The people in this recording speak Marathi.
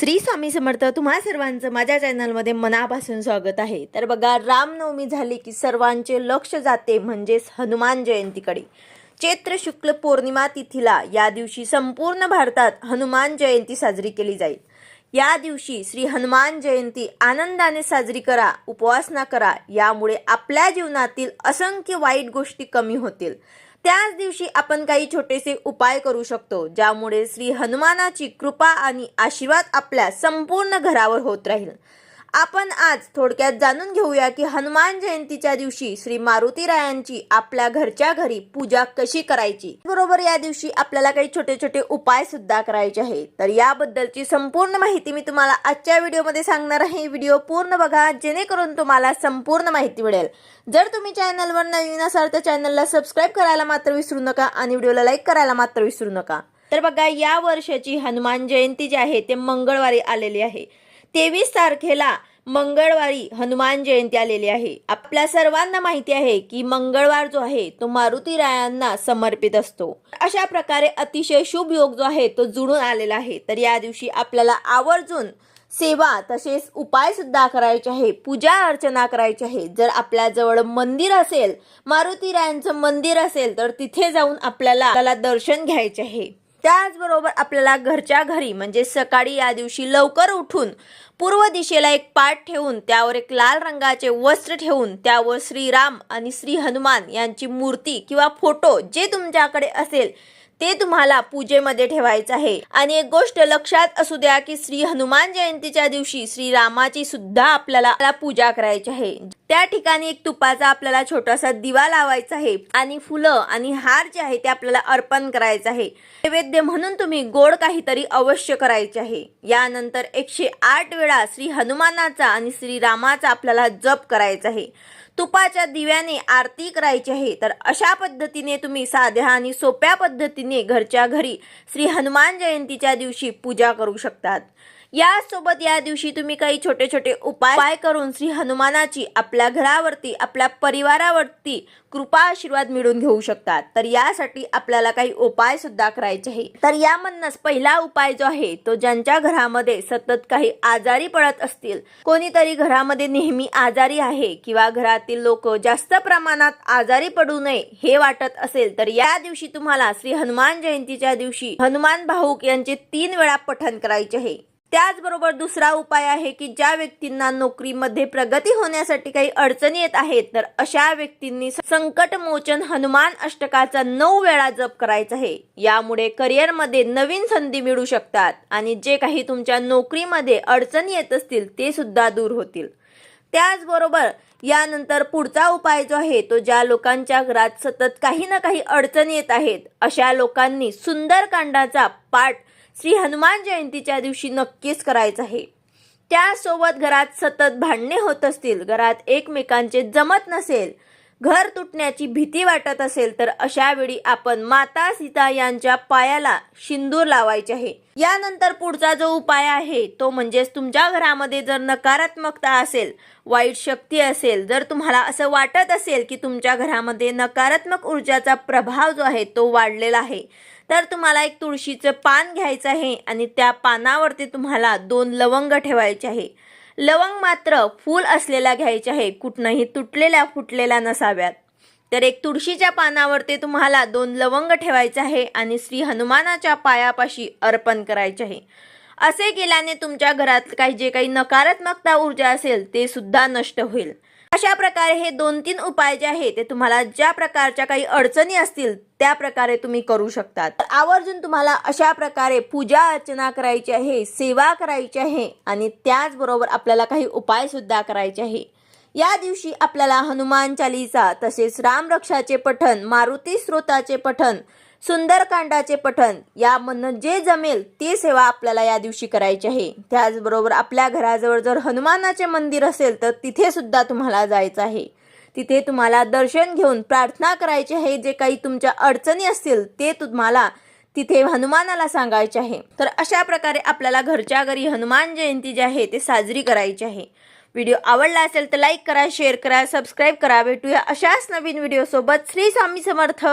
श्री स्वामी समर्थ तुम्हा सर्वांचं माझ्या चॅनलमध्ये मनापासून स्वागत आहे. तर बघा रामनवमी झाली की सर्वांचे लक्ष जाते म्हणजेच हनुमान जयंतीकडे. चैत्र शुक्ल पौर्णिमा तिथीला या दिवशी संपूर्ण भारतात हनुमान जयंती साजरी केली जाईल. या दिवशी श्री हनुमान जयंती आनंदाने साजरी करा उपवासना करा यामुळे आपल्या जीवनातील असंख्य वाईट गोष्टी कमी होतील. त्याच दिवशी आपण काही छोटेसे उपाय करू शकतो ज्यामुळे श्री हनुमानाची कृपा आणि आशीर्वाद आपल्या संपूर्ण घरावर होत राहील. आपण आज थोडक्यात जाणून घेऊया की हनुमान जयंतीच्या दिवशी श्री मारुतीरायांची आपल्या घरच्या घरी पूजा कशी करायची? बरोबर या दिवशी आपल्याला काही छोटे छोटे उपाय सुद्धा करायचे आहे तर याबद्दलची संपूर्ण माहिती मी तुम्हाला आजच्या व्हिडिओमध्ये सांगणार आहे. व्हिडिओ पूर्ण बघा जेणेकरून तुम्हाला संपूर्ण माहिती मिळेल. जर तुम्ही चॅनलवर नवीन असाल तर चॅनलला सबस्क्राईब करायला मात्र विसरू नका आणि व्हिडिओला लाईक करायला मात्र विसरू नका. तर बघा या वर्षाची हनुमान जयंती जी आहे ते मंगळवारी आलेली आहे. तेवीस तारखेला मंगळवारी हनुमान जयंती आलेली आहे. आपल्या सर्वांना माहिती आहे की मंगळवार जो आहे तो मारुती रायांना समर्पित असतो. अशा प्रकारे अतिशय शुभ योग जो आहे तो जुळून आलेला आहे. तर या दिवशी आपल्याला आवर्जून सेवा तसेच उपाय सुद्धा करायचे आहे. पूजा अर्चना करायची आहे. जर आपल्याजवळ मंदिर असेल मारुती रायांचं मंदिर असेल तर तिथे जाऊन आपल्याला आपल्याला दर्शन घ्यायचे आहे. त्याचबरोबर आपल्याला घरच्या घरी म्हणजे सकाळी या दिवशी लवकर उठून पूर्व दिशेला एक पाट ठेवून त्यावर एक लाल रंगाचे वस्त्र ठेवून त्यावर श्रीराम आणि श्री हनुमान यांची मूर्ती किंवा फोटो जे तुमच्याकडे असेल ते तुम्हाला पूजेमध्ये ठेवायचं आहे. आणि एक गोष्ट लक्षात असू द्या की श्री हनुमान जयंतीच्या दिवशी श्री रामाची सुद्धा आपल्याला पूजा करायची आहे. त्या ठिकाणी एक तुपाचा आपल्याला छोटासा दिवा लावायचा आहे आणि फुलं आणि हार जे आहे ते आपल्याला अर्पण करायचं आहे. नैवेद्य म्हणून तुम्ही गोड काहीतरी अवश्य करायचे आहे. यानंतर एकशे आठ वेळा श्री हनुमानाचा आणि श्री रामाचा आपल्याला जप करायचा आहे. तुपाच्या दिव्याने आरती करायची आहे. तर अशा पद्धतीने तुम्ही साध्या आणि सोप्या पद्धतीने घरच्या घरी श्री हनुमान जयंतीच्या दिवशी पूजा करू शकतात. यासोबत या दिवशी तुम्ही काही छोटे छोटे उपाय करून श्री हनुमानाची आपल्या घरावरती आपल्या परिवारावरती कृपा आशीर्वाद मिळवून घेऊ शकतात. तर यासाठी आपल्याला काही उपाय सुद्धा करायचे आहे तर यामधनच पहिला उपाय जो आहे तो ज्यांच्या घरामध्ये सतत काही आजारी पडत असतील कोणीतरी घरामध्ये नेहमी आजारी आहे किंवा घरातील लोक जास्त प्रमाणात आजारी पडू नये हे वाटत असेल तर या दिवशी तुम्हाला श्री हनुमान जयंतीच्या दिवशी हनुमान भाऊक यांचे तीन वेळा पठण करायचे आहे. त्याचबरोबर दुसरा उपाय आहे की ज्या व्यक्तींना नोकरीमध्ये प्रगती होण्यासाठी काही अडचणी येत आहेत तर अशा व्यक्तींनी संकटमोचन हनुमान अष्टकाचा नऊ वेळा जप करायचा आहे. यामुळे करिअरमध्ये नवीन संधी मिळू शकतात आणि जे काही तुमच्या नोकरीमध्ये अडचणी येत असतील ते सुद्धा दूर होतील. त्याचबरोबर यानंतर पुढचा उपाय जो आहे तो ज्या लोकांच्या घरात सतत काही ना काही अडचणी येत आहेत अशा लोकांनी सुंदरकांडाचा पाठ श्री हनुमान जयंतीच्या दिवशी नक्कीच करायचं आहे. त्यासोबत घरात सतत भांडणे होत असतील घरात एकमेकांचे जमत नसेल घर तुटण्याची भीती वाटत असेल तर अशा वेळी आपण माता सीता यांच्या पायाला शिंदूर लावायचे आहे. यानंतर पुढचा जो उपाय आहे तो म्हणजेच तुमच्या घरामध्ये जर नकारात्मकता असेल वाईट शक्ती असेल जर तुम्हाला असं वाटत असेल की तुमच्या घरामध्ये नकारात्मक ऊर्जाचा प्रभाव जो आहे तो वाढलेला आहे तर तुम्हाला एक तुळशीचं पान घ्यायचं आहे आणि त्या पानावरती तुम्हाला दोन लवंग ठेवायचे आहे. लवंग मात्र फूल असलेला घ्यायचे आहे कुठनंही तुटलेल्या फुटलेल्या नसाव्यात. तर एक तुळशीच्या पानावरती तुम्हाला दोन लवंग ठेवायचे आहे आणि श्री हनुमानाच्या पायापाशी अर्पण करायचे आहे. असे केल्याने तुमच्या घरात काही जे काही नकारात्मकता ऊर्जा असेल ते सुद्धा नष्ट होईल. अशा प्रकारे हे दोन तीन उपाय जे आहेत ते तुम्हाला ज्या प्रकारच्या काही अडचणी असतील त्या प्रकारे तुम्ही करू शकतात. आवर्जून तुम्हाला अशा प्रकारे पूजा अर्चना करायची आहे सेवा करायची आहे आणि त्याचबरोबर आपल्याला काही उपाय सुद्धा करायचे आहे. या दिवशी आपल्याला हनुमान चालीसा तसेच रामरक्षाचे पठण मारुती स्रोताचे पठण सुंदरकांडाचे पठण यामधनं जे जमेल ते सेवा आपल्याला या दिवशी करायची आहे. त्याचबरोबर आपल्या घराजवळ जर हनुमानाचे मंदिर असेल तर तिथे सुद्धा तुम्हाला जायचं आहे. तिथे तुम्हाला दर्शन घेऊन प्रार्थना करायची आहे. जे काही तुमच्या अडचणी असतील ते तुम्हाला तिथे हनुमानाला सांगायचे आहे. तर अशा प्रकारे आपल्याला घरच्या घरी हनुमान जयंती जी आहे ते साजरी करायची आहे. व्हिडिओ आवडला असेल तर लाईक करा शेअर करा सबस्क्राईब करा. भेटूया अशाच नवीन व्हिडिओसोबत. श्री स्वामी समर्थ!